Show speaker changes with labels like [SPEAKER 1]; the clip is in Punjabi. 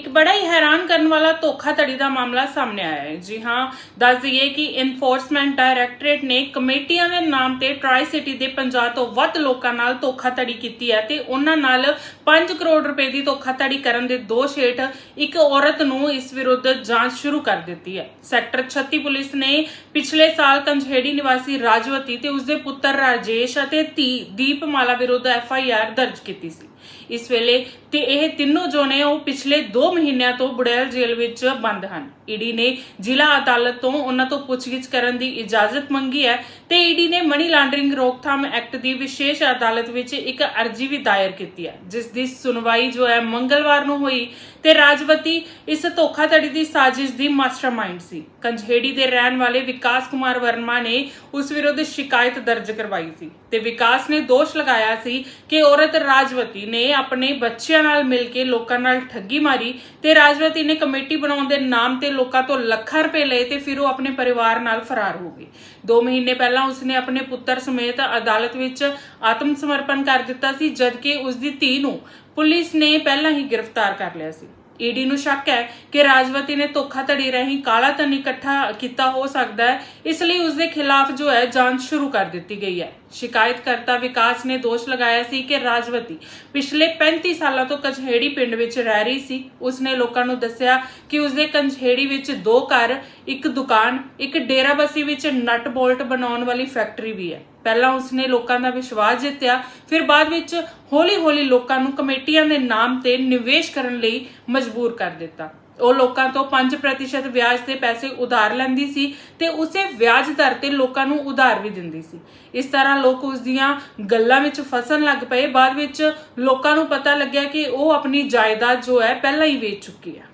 [SPEAKER 1] ਇੱਕ ਬੜਾ ਹੀ ਹੈਰਾਨ ਕਰਨ ਵਾਲਾ ਧੋਖਾਧੜੀ ਦਾ ਮਾਮਲਾ ਸਾਹਮਣੇ ਆਇਆ ਹੈ। ਜੀ ਹਾਂ, ਦੱਸ ਦਈਏ ਕਿ ਇਨਫੋਰਸਮੈਂਟ ਡਾਇਰੈਕਟੋਰੇਟ ਨੇ ਕਮੇਟੀਆਂ ਦੇ ਨਾਮ ਤੇ ਟਰਾਈ ਸਿਟੀ ਦੇ 50 ਤੋਂ ਵੱਧ ਲੋਕਾਂ ਨਾਲ ਧੋਖਾਧੜੀ ਕੀਤੀ ਹੈ ਤੇ ਉਹਨਾਂ ਨਾਲ 5 ਕਰੋੜ ਰੁਪਏ ਦੀ ਧੋਖਾਧੜੀ ਕਰਨ ਦੇ ਦੋਸ਼ ਹੇਠ ਇੱਕ ਔਰਤ ਨੂੰ ਇਸ ਵਿਰੁੱਧ ਜਾਂਚ ਸ਼ੁਰੂ ਕਰ ਦਿੱਤੀ ਹੈ। ਸੈਕਟਰ 36 ਪੁਲਿਸ ਨੇ ਪਿਛਲੇ ਸਾਲ ਕੰਝੇੜੀ ਨਿਵਾਸੀ ਰਾਜਵਤੀ ਤੇ ਉਸਦੇ ਪੁੱਤਰ ਰਾਜੇਸ਼ ਅਤੇ ਧੀ ਦੀਪਮਾਲਾ ਵਿਰੁੱਧ ਐਫ ਆਈ ਆਰ ਦਰਜ ਕੀਤੀ ਸੀ। ਇਸ ਵੇਲੇ ਤੇ ਇਹ ਤਿੰਨੋਂ ਜੋਨੇ ਉਹ ਪਿਛਲੇ 2 ਮਹੀਨਿਆਂ ਤੋਂ ਬੁੜੈਲ ਜੇਲ੍ਹ ਵਿੱਚ ਬੰਦ ਹਨ। ਈਡੀ ਨੇ ਜ਼ਿਲ੍ਹਾ ਅਦਾਲਤ ਤੋਂ ਉਨ੍ਹਾਂ ਤੋਂ ਪੁੱਛਗਿੱਛ ਕਰਨ ਦੀ ਇਜਾਜ਼ਤ ਮੰਗੀ ਹੈ। ਤੇ ਈਡੀ ਨੇ ਮਨੀ ਲਾਂਡਰਿੰਗ ਰੋਕਥਾਮ ਐਕਟ ਦੀ ਵਿਸ਼ੇਸ਼ ਅਦਾਲਤ ਵਿੱਚ ਇੱਕ ਅਰਜ਼ੀ ਵੀ ਦਾਇਰ ਕੀਤੀ ਹੈ, ਜਿਸ ਦੀ ਸੁਣਵਾਈ ਜੋ ਹੈ ਮੰਗਲਵਾਰ ਨੂੰ ਹੋਈ ਤੇ ਰਾਜਵਤੀ ਇਸ ਧੋਖਾਧੜੀ ਦੀ ਸਾਜ਼ਿਸ਼ ਦੀ ਮਾਸਟਰਮਾਈਂਡ ਸੀ। ਕੰਝੇੜੀ ਦੇ ਰਹਿਣ ਵਾਲੇ ਵਿਕਾਸ ਕੁਮਾਰ ਵਰਮਾ ਨੇ ਉਸ ਵਿਰੁੱਧ ਸ਼ਿਕਾਇਤ ਦਰਜ ਕਰਵਾਈ ਸੀ ਤੇ ਵਿਕਾਸ ਨੇ ਦੋਸ਼ ਲਗਾਇਆ ਸੀ ਕਿ ਔਰਤ ਰਾਜਵਤੀ ਨੇ ਆਪਣੇ ਬੱਚਿਆਂ ਨਾਲ ਮਿਲ ਕੇ ਲੋਕਾਂ ਨਾਲ ਠੱਗੀ ਮਾਰੀ ਤੇ ਰਾਜਵਤੀ ਨੇ ਕਮੇਟੀ ਬਣਾਉਣ ਦੇ ਨਾਮ ਤੇ ਲੋਕਾਂ ਤੋਂ ਲੱਖਾਂ ਰੁਪਏ ਲਏ ਤੇ ਫਿਰ ਉਹ ਆਪਣੇ ਪਰਿਵਾਰ ਨਾਲ ਫਰਾਰ ਹੋ ਗਈ 2 ਮਹੀਨੇ ਪਹਿਲਾਂ ਉਸਨੇ ਆਪਣੇ ਪੁੱਤਰ ਸਮੇਤ ਅਦਾਲਤ ਵਿੱਚ ਆਤਮ ਸਮਰਪਣ ਕਰ ਦਿੱਤਾ ਸੀ, ਜਦਕਿ ਉਸ ਦੀ ਧੀ ਨੂੰ ਪੁਲਿਸ ਨੇ ਪਹਿਲਾਂ ਹੀ ਗ੍ਰਿਫਤਾਰ ਕਰ ਲਿਆ ਸੀ। ਈਡੀ ਨੂੰ ਸ਼ੱਕ ਹੈ ਕਿ ਰਾਜਵਤੀ ਨੇ ਧੋਖਾਧੜੀ ਰਾਹੀਂ ਕਾਲਾ ਧਨ ਇਕੱਠਾ ਕੀਤਾ ਹੋ ਸਕਦਾ ਹੈ। ਇਸ ਲਈ ਉਸ ਦੇ ਖਿਲਾਫ ਜੋ ਹੈ, ਜਾਂਚ ਸ਼ੁਰੂ ਕਰ ਦਿੱਤੀ ਗਈ ਹੈ। ਸ਼ਿਕਾਇਤਕਰਤਾ ਵਿਕਾਸ ਨੇ ਦੋਸ਼ ਲਗਾਇਆ ਸੀ ਕਿ ਰਾਜਵਤੀ ਪਿਛਲੇ 35 ਸਾਲਾਂ ਤੋਂ ਕਚਹੇੜੀ ਪਿੰਡ ਵਿੱਚ ਰਹਿ ਰਹੀ ਸੀ। ਉਸਨੇ ਲੋਕਾਂ ਨੂੰ ਦੱਸਿਆ ਕਿ ਉਸਦੇ ਕਚਹੇੜੀ ਵਿੱਚ ਦੋ ਘਰ, ਇੱਕ ਦੁਕਾਨ, ਇੱਕ ਡੇਰਾਬੱਸੀ ਵਿੱਚ ਨਟ ਬੋਲਟ ਬਣਾਉਣ ਵਾਲੀ ਫੈਕਟਰੀ ਵੀ ਹੈ। ਪਹਿਲਾਂ ਉਸਨੇ ਲੋਕਾਂ ਦਾ ਵਿਸ਼ਵਾਸ ਜਿੱਤਿਆ, ਫਿਰ ਬਾਅਦ ਵਿੱਚ ਹੌਲੀ-ਹੌਲੀ ਲੋਕਾਂ ਨੂੰ ਕਮੇਟੀਆਂ ਦੇ ਨਾਮ ਤੇ ਨਿਵੇਸ਼ ਕਰਨ ਲਈ ਮਜਬੂਰ ਕਰ ਦਿੱਤਾ। ਉਹ ਲੋਕਾਂ ਤੋਂ 5% ਵਿਆਜ ਤੇ ਪੈਸੇ ਉਧਾਰ ਲੈਂਦੀ ਸੀ ਤੇ ਉਸੇ ਵਿਆਜ ਦਰ ਤੇ ਲੋਕਾਂ ਨੂੰ ਉਧਾਰ ਵੀ ਦਿੰਦੀ ਸੀ। ਇਸ ਤਰ੍ਹਾਂ ਲੋਕ ਉਸ ਦੀਆਂ ਗੱਲਾਂ ਵਿੱਚ ਫਸਣ ਲੱਗ ਪਏ। ਬਾਅਦ ਵਿੱਚ ਲੋਕਾਂ ਨੂੰ ਪਤਾ ਲੱਗਿਆ ਕਿ ਉਹ ਆਪਣੀ ਜਾਇਦਾਦ ਜੋ ਹੈ ਪਹਿਲਾਂ ਹੀ ਵੇਚ ਚੁੱਕੀ ਹੈ।